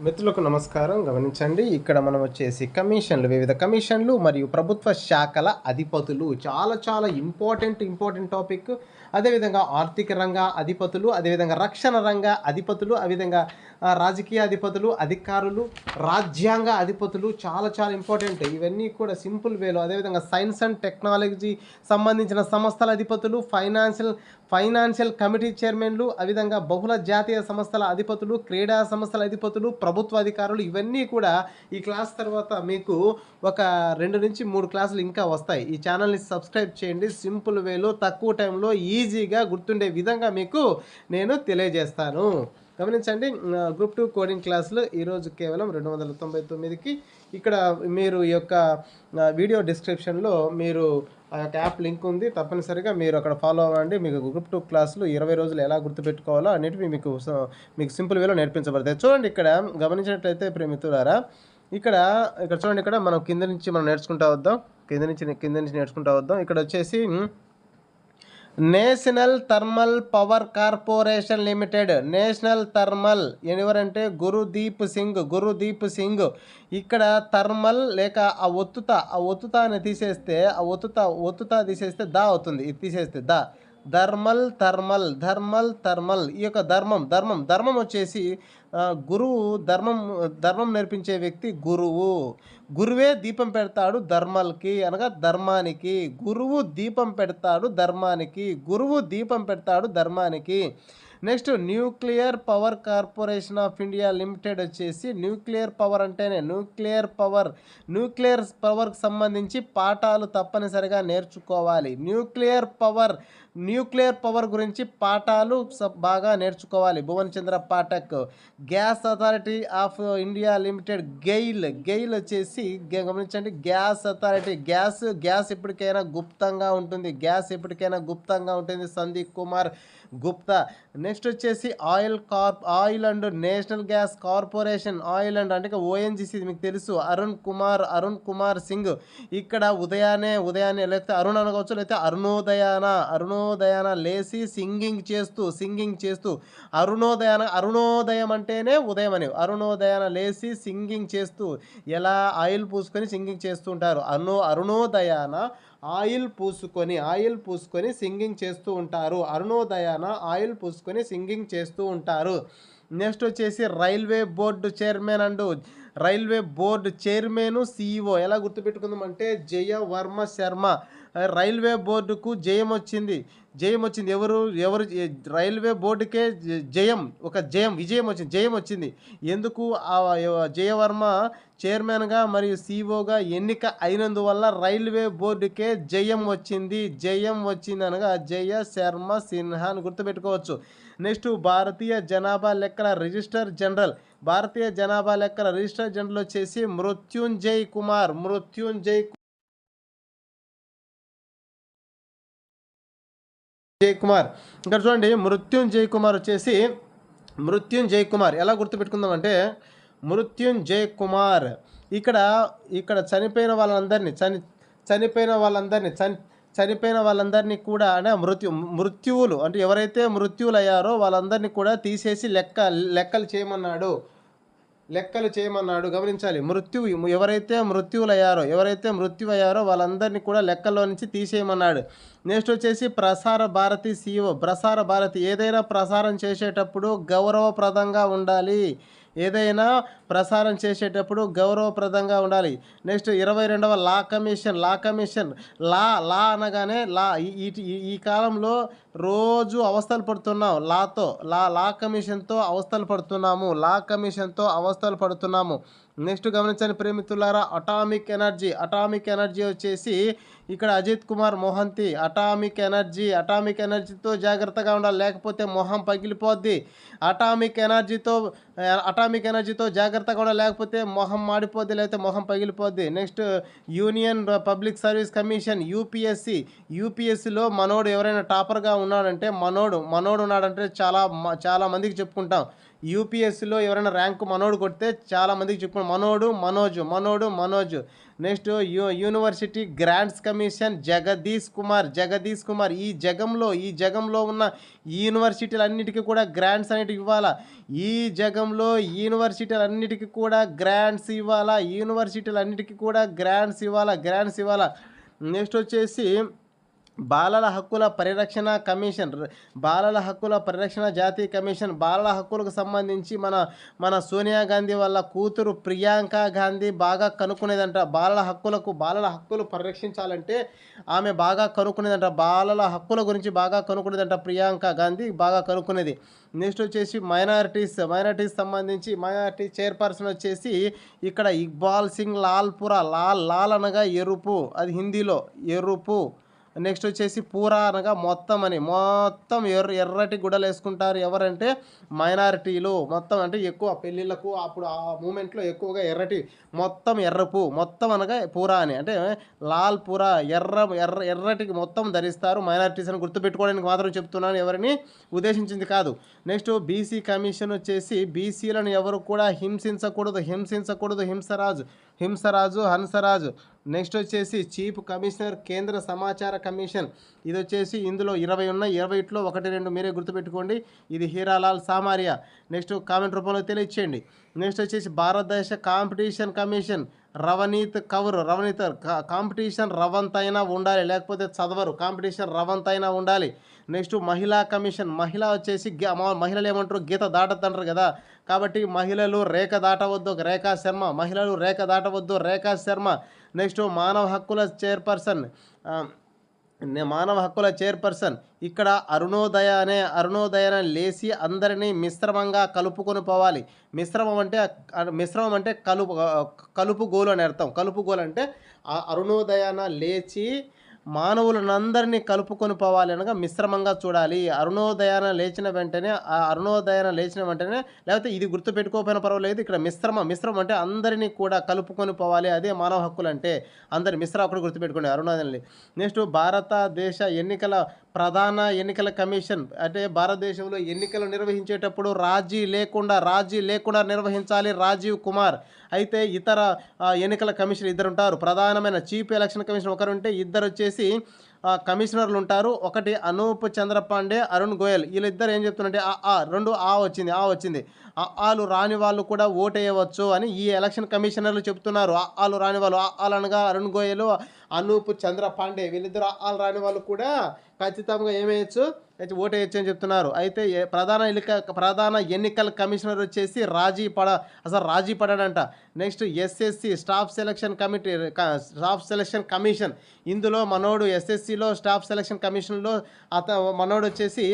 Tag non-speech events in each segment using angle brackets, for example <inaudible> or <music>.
మిత్రులకు నమస్కారం. గమనించండి ఇక్కడ మనం వచ్చేసి కమిషన్లు వివిధ కమిషన్లు మరియు ప్రభుత్వ శాఖల అధిపతులు. చాలా చాలా ఇంపార్టెంట్ ఇంపార్టెంట్ టాపిక్ అదేవిధంగా ఆర్థిక రంగ అధిపతులు అదేవిధంగా రక్షణ రంగ అధిపతులు అదేవిధంగా రాజకీయ అధిపతులు అధికారులు రాజ్యాంగ అధిపతులు చాలా చాలా ఇంపార్టెంట్ ఇవన్నీ కూడా సింపుల్ వేలో. అదేవిధంగా సైన్స్ అండ్ టెక్నాలజీ సంబంధించిన సంస్థల అధిపతులు ఫైనాన్షియల్ ఫైనాన్షియల్ కమిటీ చైర్మన్లు అదేవిధంగా బహుళ జాతీయ సంస్థల అధిపతులు క్రీడా సంస్థల అధిపతులు ప్రభుత్వ అధికారులు ఇవన్నీ కూడా ఈ క్లాస్ తర్వాత మీకు ఒక రెండు నుంచి మూడు క్లాసులు ఇంకా వస్తాయి. ఈ ఛానల్ని సబ్స్క్రైబ్ చేయండి. సింపుల్ వేలో తక్కువ టైంలో ఈ ఈజీగా గుర్తుండే విధంగా మీకు నేను తెలియజేస్తాను. గమనించండి గ్రూప్ టూ కోడింగ్ క్లాసులు ఈరోజు కేవలం రెండు వందల తొంభై తొమ్మిదికి ఇక్కడ మీరు ఈ యొక్క వీడియో డిస్క్రిప్షన్లో మీరు ఆ యొక్క యాప్ లింక్ ఉంది. తప్పనిసరిగా మీరు అక్కడ ఫాలో అవ్వండి. మీకు గ్రూప్ టూ క్లాసులు ఇరవై రోజులు ఎలా గుర్తుపెట్టుకోవాలో అనేటివి మీకు మీకు సింపుల్ వేలో నేర్పించబడతాయి. చూడండి ఇక్కడ గమనించినట్లయితే ప్రేమితులారా ఇక్కడ ఇక్కడ చూడండి ఇక్కడ మనం కింద నుంచి మనం నేర్చుకుంటా వద్దాం. కింద నుంచి కింద నుంచి నేర్చుకుంటా వద్దాం. ఇక్కడ వచ్చేసి national thermal power corporation limited national thermal ఎవరంటే గురుదీప్ సింగ్ గురుదీప్ సింగ్. ఇక్కడ థర్మల్ లేక ఆ ఒత్తుత ఆ ఒత్తుత అని తీసేస్తే ఆ ఒత్తుత ఒత్తుత తీసేస్తే దా అవుతుంది ఇది తీసేస్తే దా. ధర్మల్ థర్మల్ ధర్మల్ థర్మల్ ఈ యొక్క ధర్మం ధర్మం. ధర్మం వచ్చేసి గురువు ధర్మం ధర్మం నేర్పించే వ్యక్తి గురువు. గురువే దీపం పెడతాడు ధర్మల్కి అనగా ధర్మానికి. గురువు దీపం పెడతాడు ధర్మానికి. గురువు దీపం పెడతాడు ధర్మానికి. Next nuclear power corporation of India limited వచ్చేసి న్యూక్లియర్ పవర్ అంటేనే న్యూక్లియర్ పవర్. న్యూక్లియర్ పవర్కి సంబంధించి పాఠాలు తప్పనిసరిగా నేర్చుకోవాలి. న్యూక్లియర్ పవర్ న్యూక్లియర్ పవర్ గురించి పాఠాలు బాగా నేర్చుకోవాలి. Bhuvan Chandra Pathak gas authority of India limited GAIL GAIL వచ్చేసి గ- గమనించండి గ్యాస్ అథారిటీ గ్యాస్ గ్యాస్ ఎప్పటికైనా గుప్తంగా ఉంటుంది. గ్యాస్ ఎప్పటికైనా గుప్తంగా ఉంటుంది. సందీప్ కుమార్ గుప్తా. నెక్స్ట్ వచ్చేసి oil corp oil and national gas corporation oil and అంటే ఓఎన్జిసి మీకు తెలుసు. అరుణ్ కుమార్ అరుణ్ కుమార్ సింగ్. ఇక్కడ ఉదయాన్నే ఉదయాన్నే లేకపోతే అరుణ్ అనుకోవచ్చు లేకపోతే అరుణోదయాన అరుణోదయాన లేచి సింగింగ్ చేస్తూ సింగింగ్ చేస్తూ. అరుణోదయాన అరుణోదయం అంటేనే ఉదయం అని. అరుణోదయాన లేచి సింగింగ్ చేస్తూ ఎలా ఆయిల్ పూసుకొని సింగింగ్ చేస్తూ ఉంటారు అరుణో అరుణోదయాన ఆయిల్ పూసుకొని ఆయిల్ పూసుకొని సింగింగ్ చేస్తూ ఉంటారు. అరుణోదయాన ఆయిల్ పూసుకొని సింగింగ్ చేస్తూ ఉంటారు. నెక్స్ట్ వచ్చేసి railway board chairman and. Railway board chairman CEO ఎలా గుర్తుపెట్టుకుందాం అంటే జయ వర్మ శర్మ. రైల్వే బోర్డుకు జయం వచ్చింది. జయం వచ్చింది. ఎవరు ఎవరు రైల్వే బోర్డుకే జయం ఒక జయం విజయం వచ్చింది. జయం వచ్చింది. ఎందుకు? ఆ జయవర్మ చైర్మన్గా మరియు సిఇఓగా ఎన్నిక అయినందువల్ల రైల్వే బోర్డుకే జయం వచ్చింది. జయం వచ్చింది అనగా జయ శర్మ సిన్హా అని గుర్తుపెట్టుకోవచ్చు. నెక్స్ట్ భారతీయ జనాభా లెక్కల రిజిస్టర్ జనరల్. భారతీయ జనాభా లెక్కల రిజిస్టర్ జనరల్ వచ్చేసి మృత్యుంజయ్ కుమార్. మృత్యుంజయ్ జయ్ కుమార్ ఇక్కడ చూడండి మృత్యుంజయ్ కుమార్ వచ్చేసి మృత్యుంజయ్ కుమార్. ఎలా గుర్తుపెట్టుకుందాం అంటే మృత్యుంజయ్ కుమార్. ఇక్కడ ఇక్కడ చనిపోయిన వాళ్ళందరినీ చని చనిపోయిన వాళ్ళందరినీ చని చనిపోయిన వాళ్ళందరినీ కూడా అంటే మృత్యు మృత్యువులు అంటే ఎవరైతే మృత్యువులు అయ్యారో వాళ్ళందరినీ కూడా తీసేసి లెక్క లెక్కలు చేయమన్నాడు. లెక్కలు చేయమన్నాడు. గమనించాలి. మృత్యు ఎవరైతే మృత్యువులయ్యారో ఎవరైతే మృత్యు అయ్యారో వాళ్ళందరినీ కూడా లెక్కల్లో నుంచి తీసేయమన్నాడు. నెక్స్ట్ వచ్చేసి ప్రసార భారతి సీఓ ప్రసార భారతి ఏదైనా ప్రసారం చేసేటప్పుడు గౌరవప్రదంగా ఉండాలి. ఏదైనా ప్రసారం చేసేటప్పుడు గౌరవప్రదంగా ఉండాలి. నెక్స్ట్ ఇరవై రెండవ లా కమిషన్ లా కమిషన్ లా లా అనగానే లా ఈ- ఈ- కాలంలో రోజు అవస్థలు పడుతున్నాం. లాతో లా లా కమిషన్తో అవస్థలు పడుతున్నాము. లా కమిషన్తో అవస్థలు పడుతున్నాము. నెక్స్ట్ గమనించండి ప్రేమితులారా అటామిక్ ఎనర్జీ అటామిక్ ఎనర్జీ వచ్చేసి ఇక్కడ Ajit Kumar Mohanty atomic energy atomic ఎనర్జీతో జాగ్రత్తగా ఉండాలి లేకపోతే మొహం పగిలిపోద్ది. అటామిక్ ఎనర్జీతో అటామిక్ ఎనర్జీతో జాగ్రత్తగా ఉండాలి లేకపోతే మొహం మాడిపోద్ది లేకపోతే మొహం పగిలిపోద్ది. Next union public service commission UPSC. యూపీఎస్సిలో మనోడు ఎవరైనా టాపర్గా ఉన్నాడంటే మనోడు మనోడు ఉన్నాడంటే చాలా చాలా మందికి చెప్పుకుంటాం. యూపీఎస్సీలో ఎవరైనా ర్యాంకు మనోడు కొడితే చాలామందికి మందికి మనోడు మనోజు మనోడు Manoj. Next U university grants commission Jagadish Kumar Jagadish Kumar. ఈ జగంలో ఈ జగంలో ఉన్న యూనివర్సిటీలన్నిటికీ కూడా గ్రాంట్స్ అనేటివి ఇవ్వాలా? ఈ జగంలో యూనివర్సిటీలన్నిటికీ కూడా గ్రాంట్స్ ఇవ్వాలా? యూనివర్సిటీలన్నిటికీ కూడా గ్రాంట్స్ ఇవ్వాలా? గ్రాంట్స్ ఇవ్వాలా? నెక్స్ట్ వచ్చేసి బాలల హక్కుల పరిరక్షణ కమిషన్ బాలల హక్కుల పరిరక్షణ జాతీయ కమిషన్ బాలల హక్కులకు సంబంధించి మన మన సోనియా గాంధీ వాళ్ళ కూతురు ప్రియాంక గాంధీ బాగా కనుక్కునేదంట. బాలల హక్కులకు బాలల హక్కులు పరిరక్షించాలంటే ఆమె బాగా కనుక్కునేదంట. బాలల హక్కుల గురించి బాగా కనుక్కునేదంట ప్రియాంక గాంధీ బాగా కనుక్కునేది. నెక్స్ట్ వచ్చేసి మైనారిటీస్ మైనారిటీస్ సంబంధించి మైనారిటీ చైర్పర్సన్ వచ్చేసి ఇక్కడ ఇక్బాల్ సింగ్ లాల్పురా లాల్ లాల్ అనగా ఎరుపు అది హిందీలో ఎరుపు. నెక్స్ట్ వచ్చేసి పూరా అనగా మొత్తం అని. మొత్తం ఎర్ర ఎర్రటి గుడలు వేసుకుంటారు. ఎవరంటే మైనారిటీలు. మొత్తం అంటే ఎక్కువ పెళ్ళిళ్ళకు అప్పుడు ఆ మూమెంట్లో ఎక్కువగా ఎర్రటి మొత్తం ఎర్రపు మొత్తం అనగా పూరా అని. అంటే లాల్ పూరా ఎర్ర ఎర్ర ఎర్రటికి మొత్తం ధరిస్తారు. మైనారిటీస్ అని గుర్తుపెట్టుకోవడానికి మాత్రం చెప్తున్నాను ఎవరిని ఉద్దేశించింది కాదు. నెక్స్ట్ బీసీ కమిషన్ వచ్చేసి బీసీలను ఎవరు కూడా హింసించకూడదు హింసించకూడదు హింసరాజు. హింసరాజు హంసరాజు. నెక్స్ట్ వచ్చేసి చీఫ్ కమిషనర్ కేంద్ర సమాచార కమిషన్. ఇది వచ్చేసి ఇందులో ఇరవై ఉన్నాయి ఇరవైట్లో ఒకటి రెండు మీరే గుర్తుపెట్టుకోండి. ఇది హీరాలాల్ సామారియా. నెక్స్ట్ కామెంట్ రూపంలో తెలియచేయండి. నెక్స్ట్ వచ్చేసి భారతదేశ competition commission. Ravneet Kaur Ravneet competition competition రవంతైనా ఉండాలి. లేకపోతే చదవరు. కాంపిటీషన్ రవంతైనా ఉండాలి. నెక్స్ట్ మహిళా కమిషన్. మహిళ వచ్చేసి మహిళలు ఏమంటారు? గీత దాటద్దంటారు కదా. కాబట్టి మహిళలు రేఖ దాటవద్దు రేఖా శర్మ. మహిళలు రేఖ దాటవద్దు రేఖా శర్మ. నెక్స్ట్ మానవ హక్కుల చైర్పర్సన్. మానవ హక్కుల చైర్పర్సన్. ఇక్కడ అరుణోదయ అనే అరుణోదయన లేచి అందరినీ మిశ్రమంగా కలుపుకొని పోవాలి. మిశ్రమం అంటే మిశ్రమం అంటే కలుపు కలుపు గోలు అని అర్థం. కలుపు గోలు అంటే ఆ అరుణోదయాన లేచి మానవులనందరినీ కలుపుకొని పోవాలి అనగా మిశ్రమంగా చూడాలి. అరుణోదయాన లేచిన వెంటనే ఆ అరుణోదయాన లేచిన వెంటనే లేకపోతే ఇది గుర్తుపెట్టుకోకపోయినా పర్వాలేదు. ఇక్కడ మిశ్రమ మిశ్రమం అంటే అందరినీ కూడా కలుపుకొని పోవాలి. అదే మానవ హక్కులు అంటే అందరి మిశ్ర అక్కడ గుర్తుపెట్టుకోండి అరుణోదయాన్ని. నెక్స్ట్ భారతదేశ ఎన్నికల ప్రధాన ఎన్నికల కమిషన్ అంటే భారతదేశంలో ఎన్నికలు నిర్వహించేటప్పుడు రాజీ లేకుండా రాజీ లేకుండా నిర్వహించాలి రాజీవ్ కుమార్. అయితే ఇతర ఎన్నికల కమిషన్ ఇద్దరు ఉంటారు ప్రధానమైన చీఫ్ ఎలక్షన్ కమిషన్ ఒకరు ఉంటే ఇద్దరు వచ్చేసి ఆ, కమిషనర్లు ఉంటారు ఒకటి అనూప్ చంద్రపాండే అరుణ్ గోయల్. వీళ్ళిద్దరు ఏం చెప్తున్నారంటే ఆ ఆ రెండు ఆ వచ్చింది ఆ వచ్చింది. ఆ ఆలు రాని వాళ్ళు కూడా ఓటేయవచ్చు అని ఈ ఎలక్షన్ కమిషనర్లు చెప్తున్నారు. ఆ ఆలు రాని వాళ్ళు ఆలు అనగా అరుణ్ గోయల్ అనూప్ చంద్రపాండే. వీళ్ళిద్దరు ఆలు రాని వాళ్ళు కూడా ఖచ్చితంగా ఏమేయచ్చు? అయితే ఓటేయచ్చు అని చెప్తున్నారు. అయితే ప్రధాన ఎన్నిక ప్రధాన ఎన్నికల కమిషనర్ వచ్చేసి రాజీ పడ అసలు రాజీ పడాడంట. Next SSC staff selection committee staff selection commission. ఇందులో మనోడు ఎస్సీలో స్టాఫ్ సెలక్షన్ కమిషన్లో అత మనోడు వచ్చేసి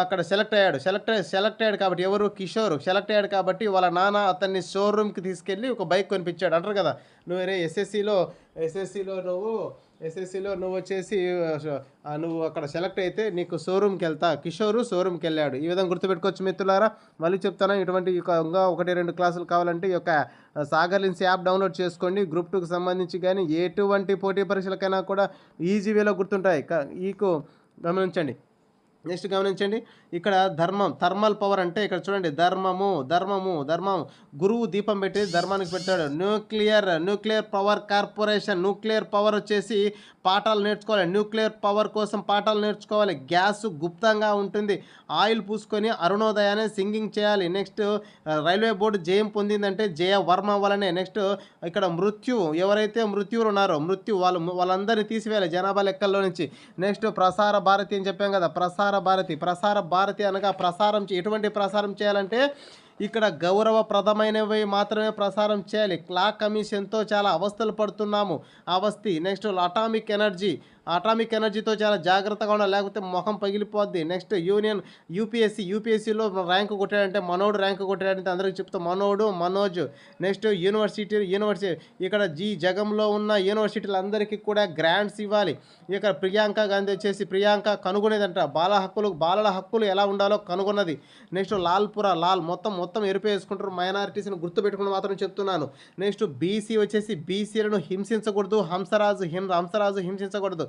అక్కడ సెలెక్ట్ అయ్యాడు. సెలెక్ట్ సెలెక్ట్ అయ్యాడు కాబట్టి ఎవరు? కిషోర్. సెలెక్ట్ అయ్యాడు కాబట్టి వాళ్ళ నాన్న అతన్ని షోరూమ్కి తీసుకెళ్ళి ఒక బైక్ కొనిపించాడు. అంటారు కదా. నువ్వు రే ఎస్ఎస్సిలో ఎస్ఎస్సిలో నువ్వు ఎస్ఎస్సిలో నువ్వు వచ్చేసి నువ్వు అక్కడ సెలెక్ట్ అయితే నీకు షోరూమ్కి వెళ్తా. కిషోరు షోరూమ్కి వెళ్ళాడు. ఈ విధంగా గుర్తుపెట్టుకోవచ్చు మిత్రులారా. మళ్ళీ చెప్తాను ఇటువంటి ఇంకా ఒకటి రెండు క్లాసులు కావాలంటే ఈ యొక్క సాగర్ లిన్స్ యాప్ డౌన్లోడ్ చేసుకోండి. గ్రూప్ టూకి సంబంధించి కానీ ఎటువంటి పోటీ పరీక్షలకైనా కూడా ఈజీ వేలో గుర్తుంటాయి. ఈకు గమనించండి. నెక్స్ట్ గమనించండి. ఇక్కడ ధర్మం థర్మల్ పవర్ అంటే ఇక్కడ చూడండి ధర్మము ధర్మము ధర్మం గురువు దీపం పెట్టి ధర్మానికి పెట్టాడు. Nuclear nuclear power corporation nuclear power వచ్చేసి పాఠాలు నేర్చుకోవాలి. న్యూక్లియర్ పవర్ కోసం పాఠాలు నేర్చుకోవాలి. గ్యాస్ గుప్తంగా ఉంటుంది. ఆయిల్ పూసుకొని అరుణోదయాన్ని సింగింగ్ చేయాలి. నెక్స్ట్ రైల్వే బోర్డు జయం పొందిందంటే జయ వర్మ వలనే. నెక్స్ట్ ఇక్కడ మృత్యు ఎవరైతే మృత్యువులు ఉన్నారో మృత్యు వాళ్ళు వాళ్ళందరినీ తీసివేయాలి జనాభా లెక్కల్లో నుంచి. నెక్స్ట్ ప్రసార భారతి అని చెప్పాం కదా ప్రసార భారతి ప్రసార భారతి అనగా ప్రసారం ఎటువంటి ప్రసారం చేయాలంటే ఇక్కడ గౌరవప్రదమైనవి మాత్రమే ప్రసారం చేయాలి. క్లా కమిషన్తో చాలా అవస్థలు పడుతున్నాము. అవస్థి నెక్స్ట్ అటామిక్ ఎనర్జీ అటామిక్ ఎనర్జీతో చాలా జాగ్రత్తగా ఉండాలి. లేకపోతే ముఖం పగిలిపోద్ది. నెక్స్ట్ యూనియన్ యూపీఎస్సీ యూపీఎస్సీలో ర్యాంకు కొట్టాడంటే మనోడు ర్యాంకు కొట్టాడంటే అందరికీ చెప్తా. మనోడు మనోజ్. నెక్స్ట్ యూనివర్సిటీ యూనివర్సిటీ ఇక్కడ జీ జగంలో ఉన్న యూనివర్సిటీలందరికీ కూడా గ్రాంట్స్ ఇవ్వాలి. ఇక్కడ ప్రియాంక గాంధీ వచ్చేసి ప్రియాంక కనుగొనేదంట. బాల హక్కులు బాలల హక్కులు ఎలా ఉండాలో కనుగొన్నది. నెక్స్ట్ లాల్పురా లాల్ మొత్తం మొత్తం ఎరిపేసుకుంటారు. మైనారిటీస్ని గుర్తుపెట్టుకుని మాత్రం చెప్తున్నాను. నెక్స్ట్ బీసీ వచ్చేసి బీసీలను హింసించకూడదు. హంసరాజు హిం హంసరాజు హింసించకూడదు.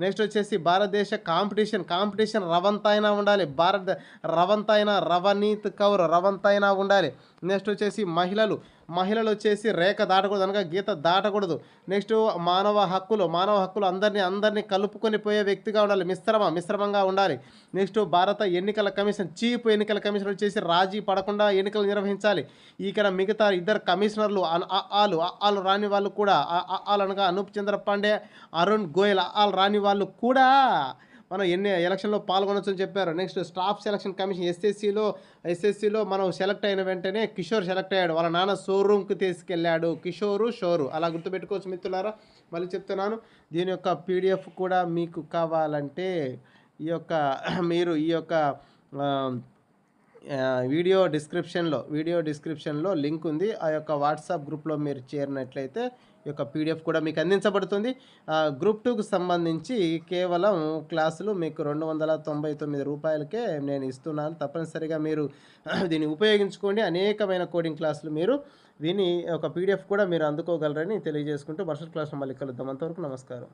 నెక్స్ట్ వచ్చేసి భారతదేశ కాంపిటీషన్. కాంపిటీషన్ రవంతైనా ఉండాలి. భారత రవంతైనా రవనీత్ కౌర్ రవంతైనా ఉండాలి. నెక్స్ట్ వచ్చేసి మహిళలు. మహిళలు వచ్చేసి రేఖ దాటకూడదు అనగా గీత దాటకూడదు. నెక్స్ట్ మానవ హక్కులు. మానవ హక్కులు అందరినీ అందరినీ కలుపుకొని పోయే వ్యక్తిగా ఉండాలి. మిశ్రమ మిశ్రమంగా ఉండాలి. నెక్స్ట్ భారత ఎన్నికల కమిషన్. చీఫ్ ఎన్నికల కమిషన్ వచ్చేసి రాజీ పడకుండా ఎన్నికలు నిర్వహించాలి. ఇక్కడ మిగతా ఇద్దరు కమిషనర్లు ఆలు ఆలు రాని వాళ్ళు కూడా ఆలు అనగా అనూప్ చంద్ర పాండే అరుణ్ గోయల్ ఆల్ ఆలు రాని వాళ్ళు కూడా మనం ఎన్ని ఎలక్షన్లో పాల్గొనొచ్చు అని చెప్పారు. నెక్స్ట్ స్టాఫ్ సెలక్షన్ కమిషన్ ఎస్ఎస్సిలో ఎస్ఎస్సిలో మనం సెలెక్ట్ అయిన వెంటనే కిషోర్ సెలెక్ట్ అయ్యాడు. వాళ్ళ నాన్న షోరూమ్కి తీసుకెళ్ళాడు. కిషోరు షోరు. అలా గుర్తుపెట్టుకోవచ్చు మిత్రులారా. మళ్ళీ చెప్తున్నాను. దీని యొక్క పీడిఎఫ్ కూడా మీకు కావాలంటే ఈ యొక్క <clears throat> మీరు ఈ యొక్క వీడియో డిస్క్రిప్షన్లో వీడియో డిస్క్రిప్షన్లో లింక్ ఉంది. ఆ యొక్క వాట్సాప్ గ్రూప్లో మీరు చేరినట్లయితే యొక్క పీడిఎఫ్ కూడా మీకు అందించబడుతుంది. గ్రూప్ టూకు సంబంధించి కేవలం క్లాసులు మీకు రెండు వందల తొంభై తొమ్మిది రూపాయలకే నేను ఇస్తున్నాను. తప్పనిసరిగా మీరు <clears throat> దీన్ని ఉపయోగించుకోండి. అనేకమైన కోడింగ్ క్లాసులు మీరు విని ఒక పీడిఎఫ్ కూడా మీరు అందుకోగలరని తెలియజేసుకుంటూ మరుసటి క్లాస్లో మళ్ళీ కలుద్దాం. అంతవరకు నమస్కారం.